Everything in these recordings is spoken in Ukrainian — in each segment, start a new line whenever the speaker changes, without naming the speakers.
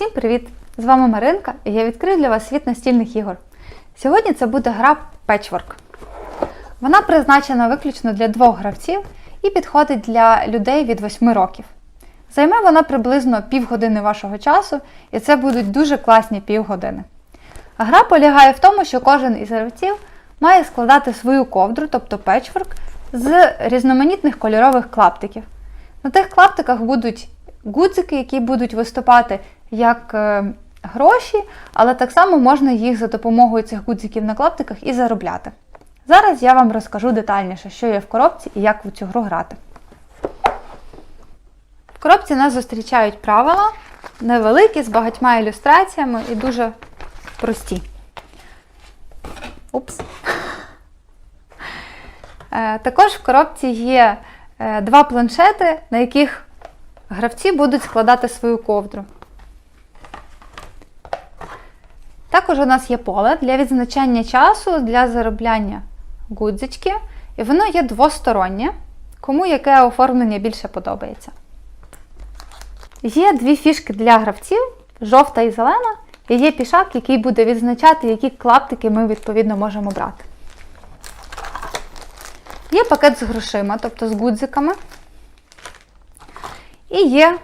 Усім привіт! З вами Маринка і я відкрию для вас світ настільних ігор. Сьогодні це буде гра Patchwork. Вона призначена виключно для двох гравців і підходить для людей від 8 років. Займе вона приблизно півгодини вашого часу, і це будуть дуже класні півгодини. Гра полягає в тому, що кожен із гравців має складати свою ковдру, тобто печворк, з різноманітних кольорових клаптиків. На тих клаптиках будуть гудзики, які будуть виступати як е, гроші, але так само можна їх за допомогою цих гудзиків на клаптиках і заробляти. Зараз я вам розкажу детальніше, що є в коробці і як в цю гру грати. В коробці нас зустрічають правила, невеликі, з багатьма ілюстраціями і дуже прості. Упс. Е, Також в коробці є е, два планшети, на яких гравці будуть складати свою ковдру. Також у нас є поле для відзначання часу для заробляння гудзички, і воно є двостороннє, кому яке оформлення більше подобається. Є дві фішки для гравців жовта і зелена, і є пішак, який буде відзначати, які клаптики ми відповідно можемо брати. Є пакет з грошима, тобто з гудзиками. І є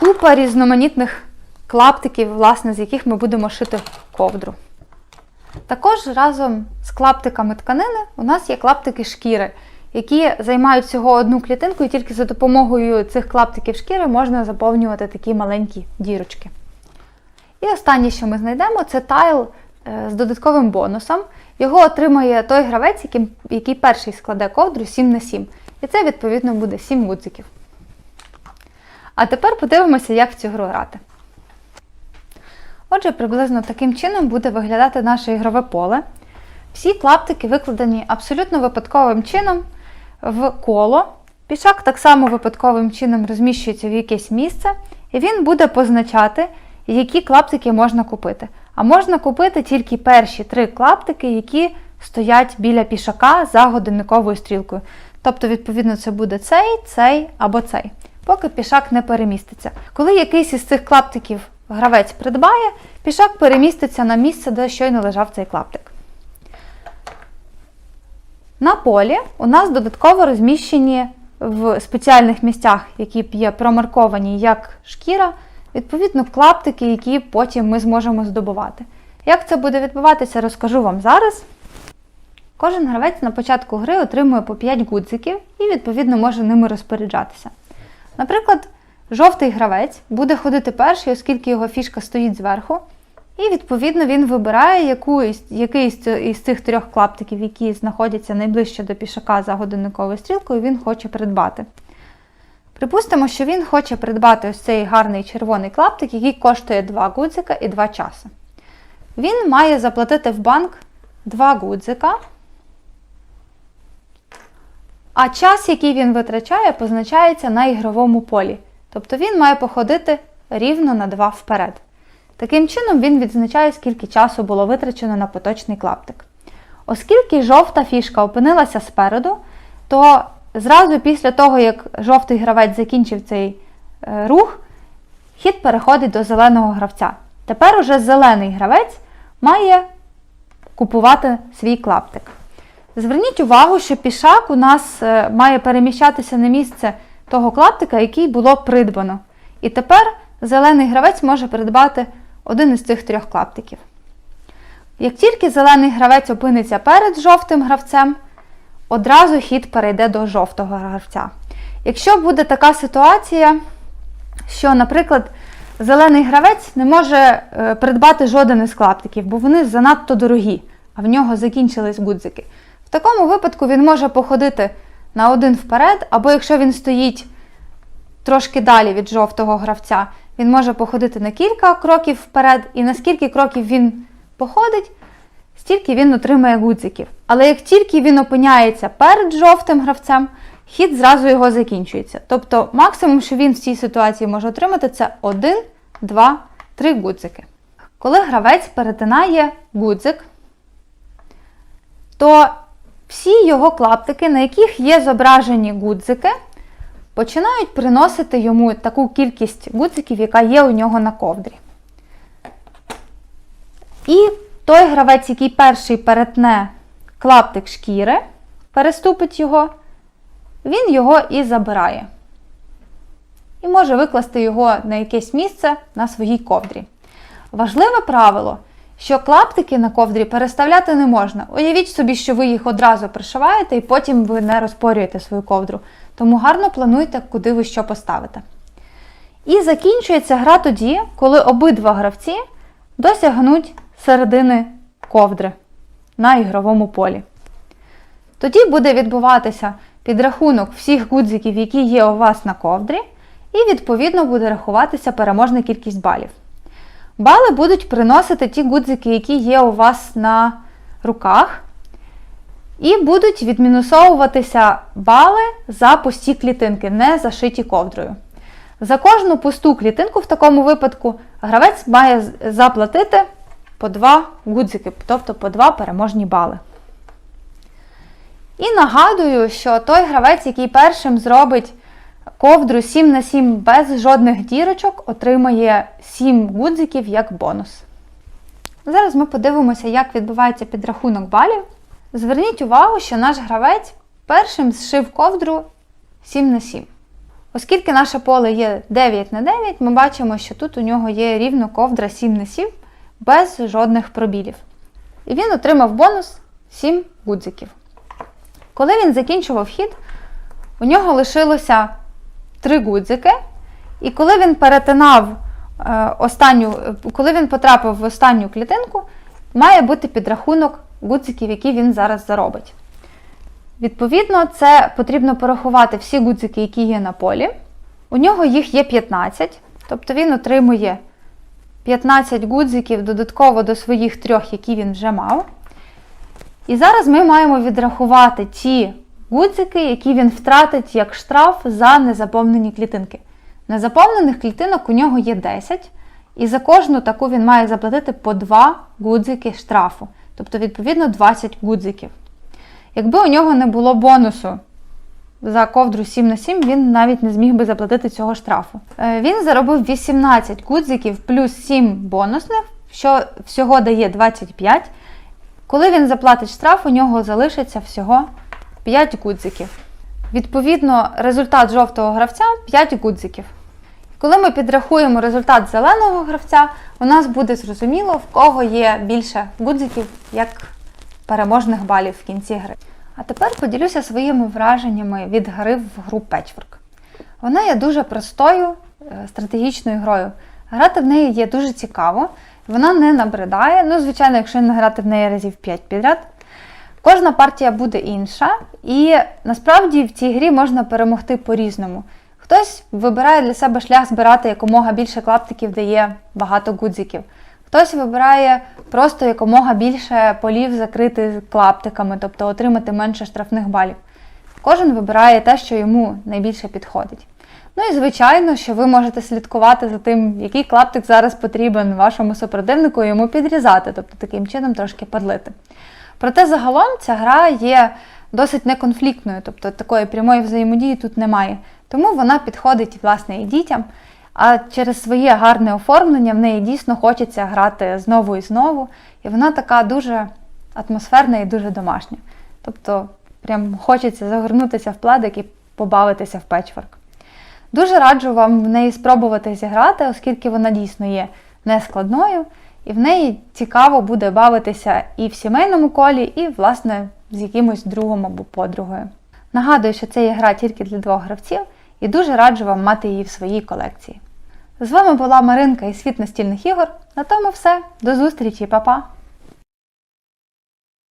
купа різноманітних клаптиків, власне, з яких ми будемо шити ковдру. Також разом з клаптиками тканини у нас є клаптики шкіри, які займають всього одну клітинку, і тільки за допомогою цих клаптиків шкіри можна заповнювати такі маленькі дірочки. І останнє, що ми знайдемо, це тайл е, з додатковим бонусом. Його отримає той гравець, який, перший складе ковдру 7 на 7. І це, відповідно, буде 7 гудзиків. А тепер подивимося, як в цю гру грати. Отже, приблизно таким чином буде виглядати наше ігрове поле. Всі клаптики викладені абсолютно випадковим чином в коло. Пішак так само випадковим чином розміщується в якесь місце, і він буде позначати, які клаптики можна купити. А можна купити тільки перші три клаптики, які стоять біля пішака за годинниковою стрілкою. Тобто, відповідно, це буде цей, цей або цей, поки пішак не переміститься. Коли якийсь із цих клаптиків гравець придбає, пішак переміститься на місце, де щойно лежав цей клаптик. На полі у нас додатково розміщені в спеціальних місцях, які є промарковані як шкіра, відповідно клаптики, які потім ми зможемо здобувати. Як це буде відбуватися, розкажу вам зараз. Кожен гравець на початку гри отримує по 5 гудзиків і, відповідно, може ними розпоряджатися. Наприклад, жовтий гравець буде ходити перший, оскільки його фішка стоїть зверху. І, відповідно, він вибирає яку який із, цих трьох клаптиків, які знаходяться найближче до пішака за годинниковою стрілкою, він хоче придбати. Припустимо, що він хоче придбати ось цей гарний червоний клаптик, який коштує 2 гудзика і 2 часи. Він має заплатити в банк 2 гудзика. А час, який він витрачає, позначається на ігровому полі. Тобто він має походити рівно на 2 вперед. Таким чином, він відзначає, скільки часу було витрачено на поточний клаптик. Оскільки жовта фішка опинилася спереду, то зразу після того, як жовтий гравець закінчив цей е, рух, хід переходить до зеленого гравця. Тепер уже зелений гравець має купувати свій клаптик. Зверніть увагу, що пішак у нас е, має переміщатися на місце того клаптика, який було придбано. І тепер зелений гравець може придбати один із цих трьох клаптиків. Як тільки зелений гравець опиниться перед жовтим гравцем, одразу хід перейде до жовтого гравця. Якщо буде така ситуація, що, наприклад, зелений гравець не може е, придбати жоден із клаптиків, бо вони занадто дорогі, а в нього закінчились гудзики. В такому випадку він може походити на один вперед, або якщо він стоїть трошки далі від жовтого гравця, він може походити на кілька кроків вперед, і на скільки кроків він походить, стільки він отримає гудзиків. Але як тільки він опиняється перед жовтим гравцем, хід зразу його закінчується. Тобто максимум, що він в цій ситуації може отримати, це 1, 2, 3 гудзики. Коли гравець перетинає гудзик, то всі його клаптики, на яких є зображені гудзики, починають приносити йому таку кількість гудзиків, яка є у нього на ковдрі. І той гравець, який перший перетне клаптик шкіри, переступить його, він його і забирає. І може викласти його на якесь місце на своїй ковдрі. Важливе правило, що клаптики на ковдрі переставляти не можна. Уявіть собі, що ви їх одразу пришиваєте і потім ви не розпорюєте свою ковдру. Тому гарно плануйте, куди ви що поставите. І закінчується гра тоді, коли обидва гравці досягнуть середини ковдри на ігровому полі. Тоді буде відбуватися підрахунок всіх гудзиків, які є у вас на ковдрі, і відповідно буде рахуватися переможна кількість балів. Бали будуть приносити ті гудзики, які є у вас на руках, і будуть відмінусовуватися бали за пусті клітинки, не зашиті ковдрою. За кожну пусту клітинку в такому випадку гравець має заплатити по 2 гудзики, тобто по 2 переможні бали. І нагадую, що той гравець, який першим зробить ковдру 7 на 7 без жодних дірочок, отримає 7 гудзиків як бонус. Зараз ми подивимося, як відбувається підрахунок балів. Зверніть увагу, що наш гравець першим зшив ковдру 7 на 7. Оскільки наше поле є 9 на 9, ми бачимо, що тут у нього є рівно ковдра 7 на 7 без жодних пробілів. І він отримав бонус 7 гудзиків. Коли він закінчував хід, у нього лишилося 3 гудзики, і коли він перетинав е, останню, коли він потрапив в останню клітинку, має бути підрахунок гудзиків, які він зараз заробить. Відповідно, це потрібно порахувати всі гудзики, які є на полі. У нього їх є 15, тобто він отримує 15 гудзиків додатково до своїх трьох, які він вже мав. І зараз ми маємо відрахувати ті гудзики, які він втратить як штраф за незаповнені клітинки. Незаповнених клітинок у нього є 10, і за кожну таку він має заплатити по 2 гудзики штрафу, тобто, відповідно, 20 гудзиків. Якби у нього не було бонусу за ковдру 7 на 7, він навіть не зміг би заплатити цього штрафу. Е, Він заробив 18 гудзиків плюс 7 бонусних, що всього дає 25. Коли він заплатить штраф, у нього залишиться всього 5 гудзиків. Відповідно, результат жовтого гравця 5 гудзиків. Коли ми підрахуємо результат зеленого гравця, у нас буде зрозуміло, в кого є більше гудзиків як переможних балів в кінці гри. А тепер поділюся своїми враженнями від гри в гру Patchwork. Вона є дуже простою е, стратегічною грою. Грати в неї є дуже цікаво, вона не набридає. Ну, звичайно, якщо не грати в неї разів 5 підряд. Кожна партія буде інша, і насправді в цій грі можна перемогти по-різному. Хтось вибирає для себе шлях збирати якомога більше клаптиків, де є багато гудзиків. Хтось вибирає просто якомога більше полів закрити клаптиками, тобто отримати менше штрафних балів. Кожен вибирає те, що йому найбільше підходить. Ну і звичайно, що ви можете слідкувати за тим, який клаптик зараз потрібен вашому супротивнику, йому підрізати, тобто таким чином трошки падлити. Проте загалом ця гра є досить неконфліктною, тобто такої прямої взаємодії тут немає. Тому вона підходить власне і дітям. А через своє гарне оформлення в неї дійсно хочеться грати знову і знову. І вона така дуже атмосферна і дуже домашня. Тобто, прям хочеться загорнутися в пледик і побавитися в печворк. Дуже раджу вам в неї спробувати зіграти, оскільки вона дійсно є нескладною, і в неї цікаво буде бавитися і в сімейному колі, і, власне, з якимось другом або подругою. Нагадую, що це є гра тільки для двох гравців, і дуже раджу вам мати її в своїй колекції. З вами була Маринка і світ настільних ігор. На тому все. До зустрічі, па-па!